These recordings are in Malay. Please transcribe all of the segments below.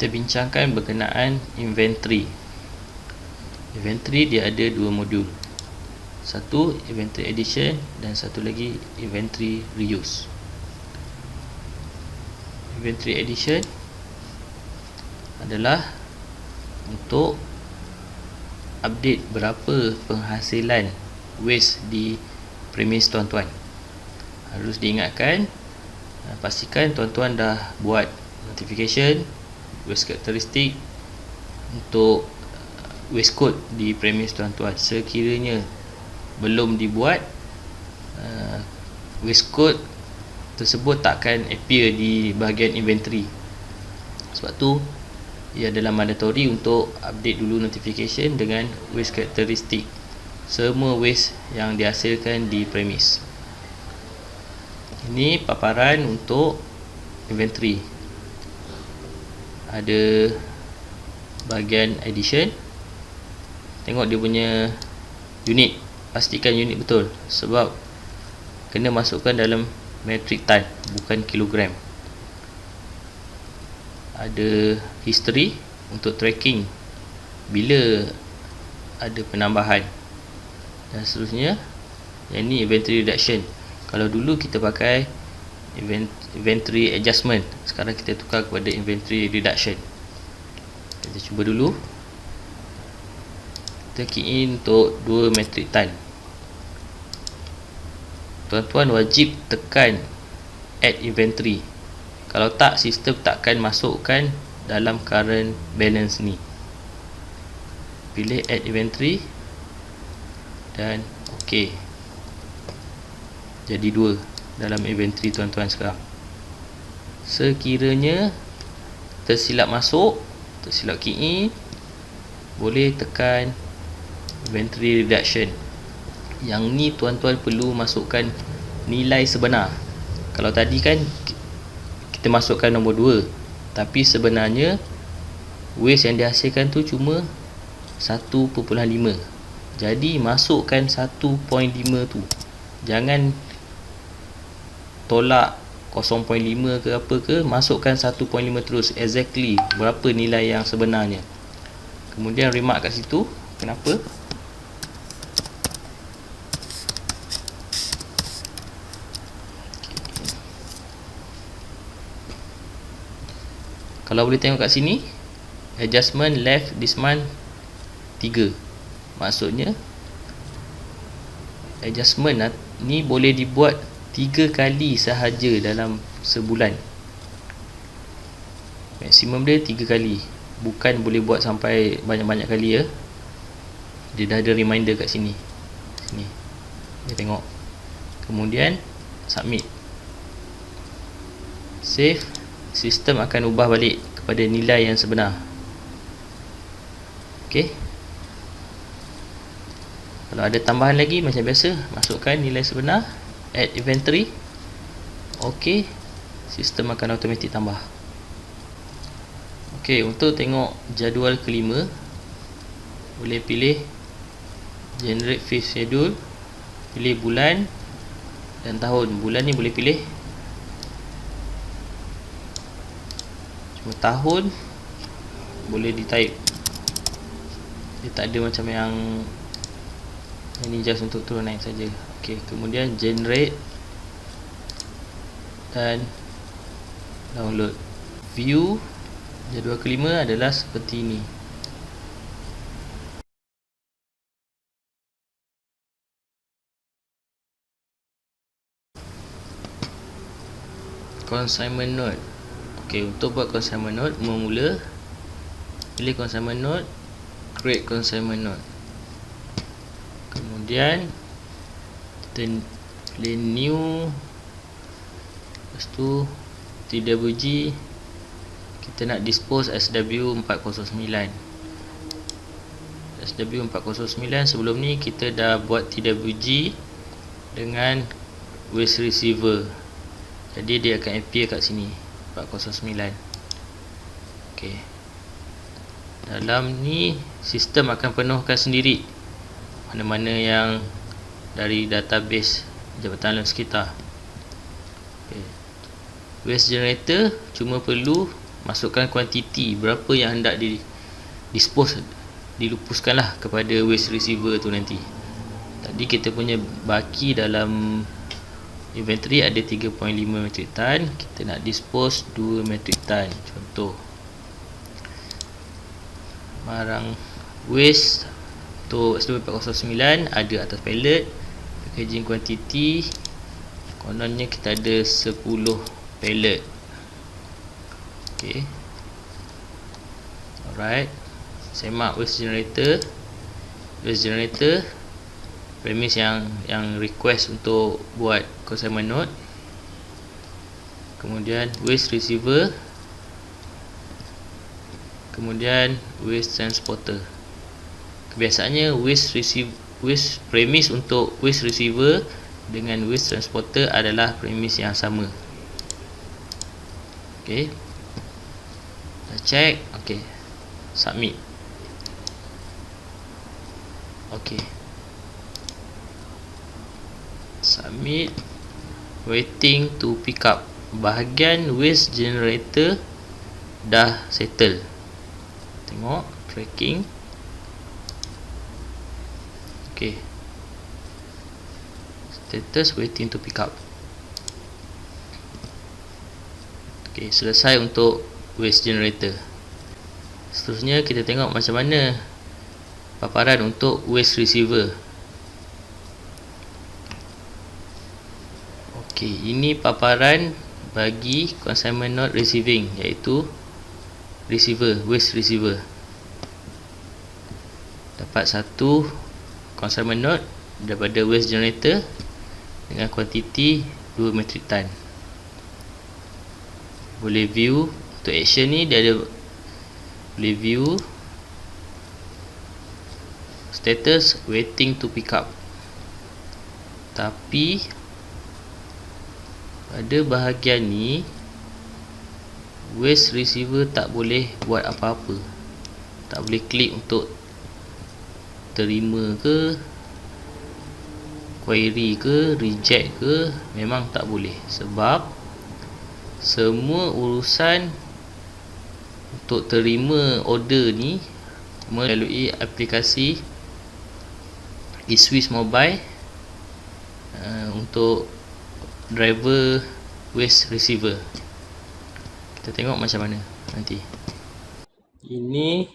kita bincangkan berkenaan inventory. Inventory dia ada dua modul. Satu inventory addition dan satu lagi inventory reuse. Inventory addition adalah untuk update berapa penghasilan waste di premis tuan-tuan. Harus diingatkan pastikan tuan-tuan dah buat notification waste characteristic untuk uh, waste code di premise tuan-tuan. Sekiranya belum dibuat uh, waste code tersebut takkan appear di bahagian inventory. Sebab tu ia adalah mandatory untuk update dulu notification dengan waste characteristic. Semua waste yang dihasilkan di premise. Ini paparan untuk inventory ada bahagian addition. Tengok dia punya unit. Pastikan unit betul. Sebab kena masukkan dalam metric ton bukan kilogram. Ada history untuk tracking bila ada penambahan. Dan seterusnya yang ni inventory reduction. Kalau dulu kita pakai inventory adjustment sekarang kita tukar kepada inventory reduction. Kita cuba dulu. Kita key in untuk 2 metric ton. Tuan-tuan wajib tekan add inventory. Kalau tak sistem takkan masukkan dalam current balance ni. Pilih add inventory dan ok. Jadi 2 dalam inventory tuan-tuan sekarang sekiranya tersilap masuk tersilap key in boleh tekan inventory reduction. Yang ni tuan-tuan perlu masukkan nilai sebenar. Kalau tadi kan kita masukkan nombor 2 tapi sebenarnya waste yang dihasilkan tu cuma 1.5 jadi masukkan 1.5 tu. Jangan tolak 0.5 ke apa ke masukkan 1.5 terus exactly berapa nilai yang sebenarnya kemudian remark kat situ kenapa kalau boleh tengok kat sini adjustment left this month 3 maksudnya adjustment ni boleh dibuat tiga kali sahaja dalam sebulan. Maksimum dia tiga kali. Bukan boleh buat sampai banyak-banyak kali ya. Dia dah ada reminder kat sini. Sini. Dia tengok. Kemudian submit. Save. Sistem akan ubah balik kepada nilai yang sebenar. Ok kalau ada tambahan lagi macam biasa masukkan nilai sebenar add inventory. Ok sistem akan automatik tambah. Ok untuk tengok jadual kelima boleh pilih generate fifth schedule pilih bulan dan tahun. Bulan ni boleh pilih cuma tahun boleh di type dia tak ada macam yang ini just untuk turun naik saja. Ok kemudian generate dan download. View jadual kelima adalah seperti ini. Consignment note ok untuk buat consignment note mula pilih consignment note create consignment note kemudian kita pilih new lepas tu TWG kita nak dispose SW409 SW409 sebelum ni kita dah buat TWG dengan waste receiver. Jadi dia akan appear kat sini 409 ok dalam ni sistem akan penuhkan sendiri mana-mana yang dari database Jabatan Alam Sekitar. Okay. waste generator cuma perlu masukkan kuantiti berapa yang hendak di dispose dilupuskanlah kepada waste receiver tu nanti. Tadi kita punya baki dalam inventory ada 3.5 metric ton kita nak dispose 2 metric ton contoh. Barang waste untuk SW409 ada atas pallet. Packaging quantity kononnya kita ada 10 pallet. Ok alright. Semak waste generator. Waste generator premise yang yang request untuk buat consignment note. Kemudian waste receiver. Kemudian waste transporter kebiasaannya waste receive waste premise untuk waste receiver dengan waste transporter adalah premise yang sama. Okey kita check. Okey submit. Okey submit. Waiting to pick up. Bahagian waste generator dah settle. Tengok. Tracking Okay. Status waiting to pick up. Okay, selesai untuk waste generator. Seterusnya kita tengok macam mana paparan untuk waste receiver. Okay, ini paparan bagi consignment not receiving iaitu receiver, waste receiver. Dapat satu consignment note daripada waste generator dengan kuantiti 2 metric ton. Boleh view untuk action ni dia ada boleh view status waiting to pick up. Tapi pada bahagian ni waste receiver tak boleh buat apa-apa. Tak boleh klik untuk terima ke query ke reject ke memang tak boleh. Sebab semua urusan untuk terima order ni melalui aplikasi eSwiss mobile uh, untuk driver waste receiver. Kita tengok macam mana nanti. Ini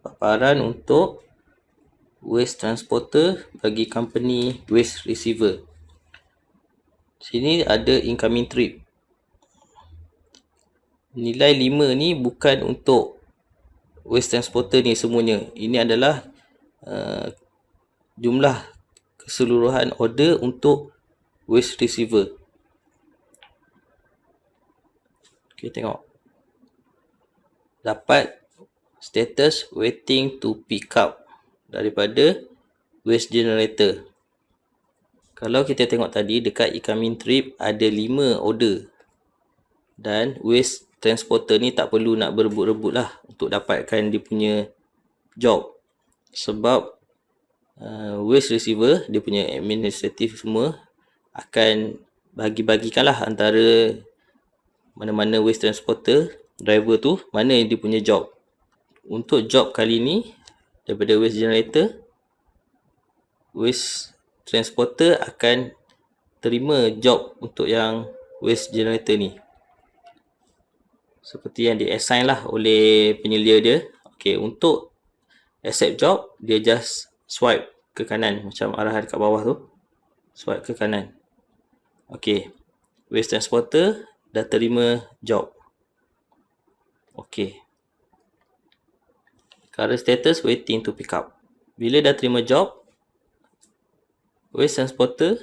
paparan untuk waste transporter bagi company waste receiver. Sini ada incoming trip. Nilai 5 ni bukan untuk waste transporter ni semuanya. Ini adalah uh, jumlah keseluruhan order untuk waste receiver. Okay, tengok. Dapat status waiting to pick up daripada waste generator. Kalau kita tengok tadi dekat incoming trip ada 5 order. Dan waste transporter ni tak perlu nak berebut-rebut lah untuk dapatkan dia punya job. Sebab uh, waste receiver dia punya administrative semua akan bagi-bagikan lah antara mana-mana waste transporter driver tu mana dia punya job. Untuk job kali ni daripada waste generator waste transporter akan terima job untuk yang waste generator ni. Seperti yang di assign lah oleh penyelia dia. Ok untuk accept job dia just swipe ke kanan. Macam arahan kat bawah tu. Swipe ke kanan. Ok waste transporter dah terima job. Ok Current status waiting to pick up. Bila dah terima job, waste transporter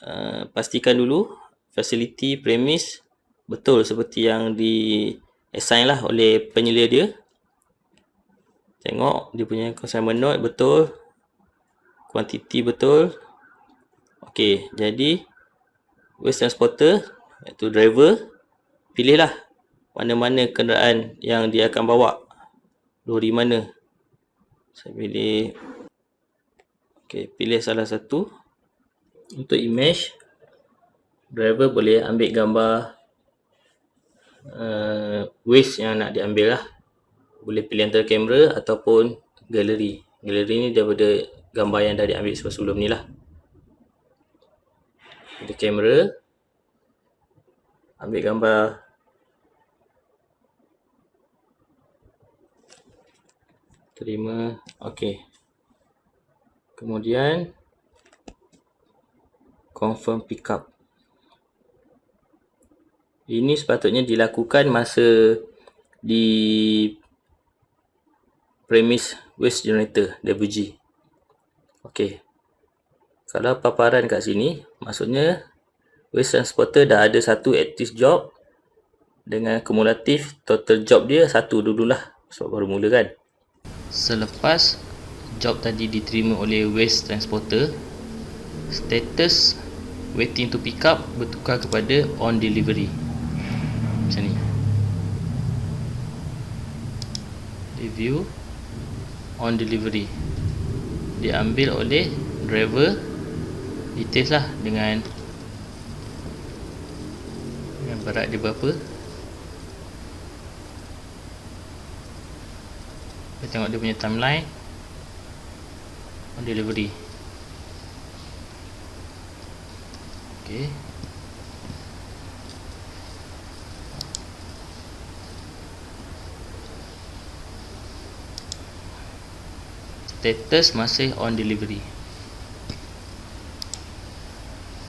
uh, pastikan dulu facility premise betul seperti yang di assign lah oleh penyelia dia. Tengok dia punya consignment note betul. Quantity betul. Okey, jadi waste transporter iaitu driver pilihlah mana-mana kenderaan yang dia akan bawa lori mana? Saya pilih ok pilih salah satu. Untuk image driver boleh ambil gambar uh, waste yang nak diambil lah. Boleh pilih antara kamera ataupun galeri. Galeri ni daripada gambar yang dah diambil sebelum ni lah. Pilih kamera ambil gambar terima ok kemudian confirm pickup ini sepatutnya dilakukan masa di premise waste generator WG. Okey. Kalau paparan kat sini, maksudnya waste transporter dah ada satu active job dengan kumulatif total job dia satu dululah sebab baru mula kan. Selepas job tadi diterima oleh waste transporter, status waiting to pick up bertukar kepada on delivery. Macam ni. Review on delivery. Diambil oleh driver details lah dengan dengan berat dia berapa kita tengok dia punya timeline. On delivery. Okay. Status masih on delivery.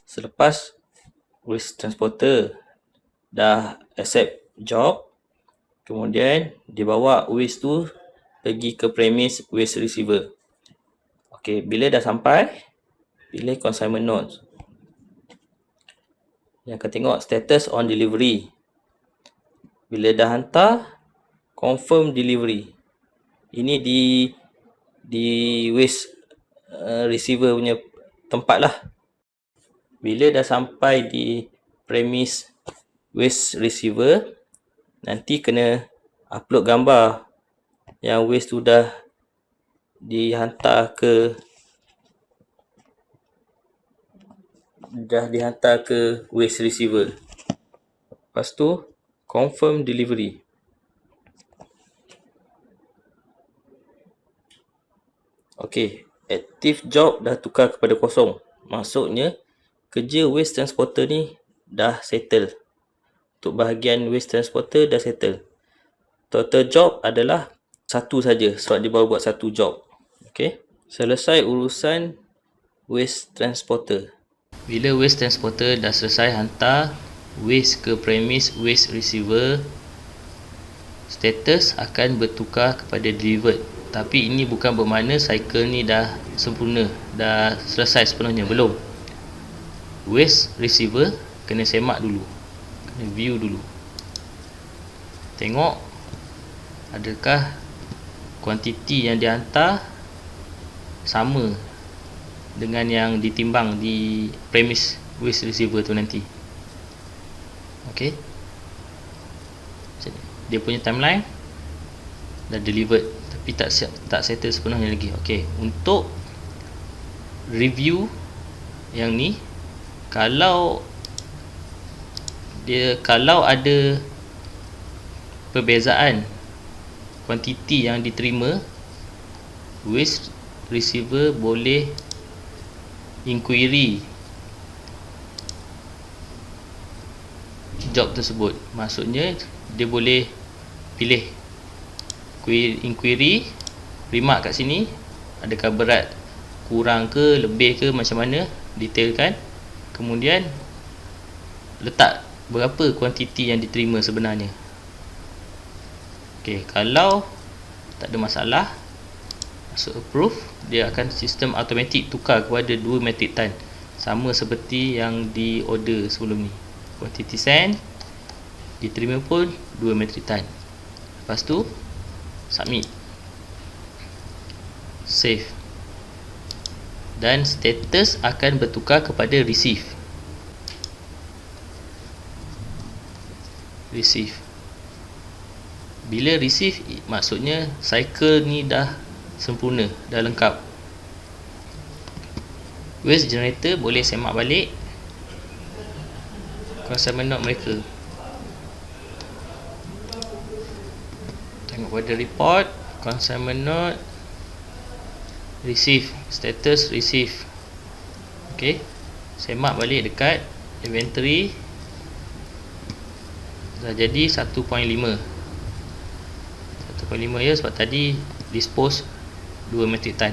Selepas waste transporter dah accept job kemudian dia bawa waste tu pergi ke premise waste receiver. Ok bila dah sampai pilih consignment notes. Yang akan tengok status on delivery. Bila dah hantar confirm delivery. Ini di di waste uh, receiver punya tempat lah. Bila dah sampai di premise waste receiver nanti kena upload gambar yang waste tu dah dihantar ke dah dihantar ke waste receiver lepas tu confirm delivery Okey, active job dah tukar kepada kosong. Maksudnya kerja waste transporter ni dah settle. Untuk bahagian waste transporter dah settle. Total job adalah satu saja sebab dia baru buat satu job. Okey. Selesai urusan waste transporter. Bila waste transporter dah selesai hantar waste ke premise waste receiver status akan bertukar kepada delivered tapi ini bukan bermakna cycle ni dah sempurna dah selesai sepenuhnya belum waste receiver kena semak dulu kena view dulu tengok adakah kuantiti yang dihantar sama dengan yang ditimbang di premise waste receiver tu nanti. Ok dia punya timeline dah delivered tapi tak tak settle sepenuhnya lagi. Okey untuk review yang ni kalau dia kalau ada perbezaan kuantiti yang diterima waste receiver boleh inquiry job tersebut. Maksudnya dia boleh pilih inquiry remark kat sini adakah berat kurang ke lebih ke macam mana detailkan. Kemudian letak berapa kuantiti yang diterima sebenarnya ok kalau tak ada masalah masuk approve dia akan sistem automatik tukar kepada 2 metric ton. Sama seperti yang di order sebelum ni. Kuantiti send diterima pun 2 metric ton. Lepas tu submit. Save. Dan status akan bertukar kepada receive. Receive bila receive maksudnya cycle ni dah sempurna dah lengkap. Waste generator boleh semak balik. Consignment note mereka. Tengok pada report consignment note receive status receive. Ok semak balik dekat inventory. Dah jadi 1.5 1.5 ya sebab tadi dispose 2 metric ton